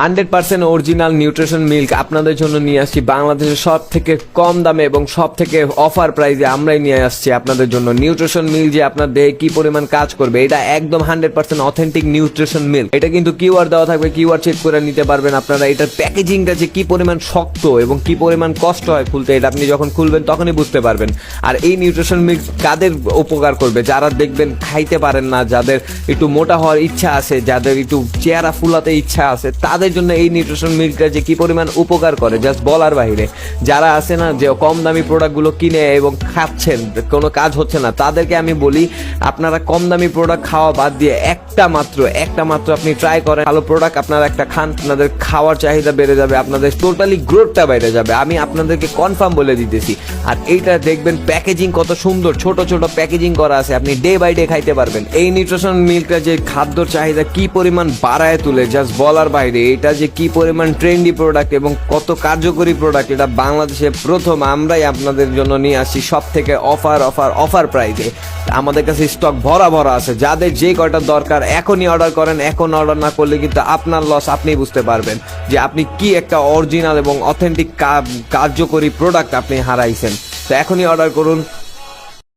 Hundred percent original nutrition milk আপনাদের জন্য নিয়ে আসছি বাংলাদেশের সব থেকে কম দামে এবং সব থেকে অফার প্রাইসে আমরাই নিয়ে আসছি আপনাদের জন্য নিউট্রিশন মিল্ক যে আপনার দেহে কি পরিমাণ কাজ করবে। এটা একদম hundred percent authentic nutrition milk. এটা কিন্তু কিউআর দেওয়া থাকবে কিউআর চেক করে নিতে পারবেন আপনারা এটার প্যাকেজিংটা যে কি পরিমাণ শক্ত এবং কি পরিমাণ কষ্ট হয় খুলতে, এটা আপনি যখন খুলবেন তখনই বুঝতে পারবেন। আর এই নিউট্রিশন মিল্ক কাদের উপকার করবে? যারা দেখবেন খাইতে পারেন না, যাদের একটু মোটা হওয়ার ইচ্ছা আছে, যাদের একটু চেহারা ফুলাতে ইচ্ছা আছে, তাদের জন্য এই নিউট্রিশন মিল্কটা যে কি পরিমাণ উপকার করে জাস্ট বলার বাইরে যারা আছে না যে কম দামি প্রোডাক্টগুলো কিনে এবং খাচ্ছেন, কোনো কাজ হচ্ছে না, তাদেরকে আমি বলি, আপনারা কম দামি প্রোডাক্ট খাওয়া বাদ দিয়ে একটা মাত্র একটা মাত্র আপনি ট্রাই করেন, ভালো প্রোডাক্ট আপনারা একটা খান, আপনাদের খাওয়ার চাহিদা বেড়ে যাবে, আপনাদের টোটালি গ্রোথটা বেড়ে যাবে। আমি আপনাদেরকে কনফার্ম বলে দিতেছি। আর এইটা দেখবেন প্যাকেজিং কত সুন্দর, ছোট ছোট প্যাকেজিং করা আছে, আপনি ডে বাই ডে খাইতে পারবেন। এই নিউট্রিশন মিল্কটা যে খাদ্যর চাহিদা কি পরিমাণ বাড়ায় তুলে জাস্ট বলার বাইরে এটা যে কি পরিমাণ ট্রেন্ডি প্রোডাক্ট এবং কত কার্যকরী প্রোডাক্ট এটা বাংলাদেশে প্রথম আমরাই আপনাদের জন্য নিয়ে আসি সব থেকে অফার অফার অফার প্রাইজে আমাদের কাছে স্টক ভরা ভরা আছে। যাদের যে কয়টা দরকার এখনই অর্ডার করেন, এখন অর্ডার না করলে কিন্তু আপনার লস আপনি বুঝতে পারবেন যে আপনি কি একটা অরিজিনাল এবং অথেন্টিক কার্যকরী প্রোডাক্ট আপনি হারাইছেন। তো এখনই অর্ডার করুন।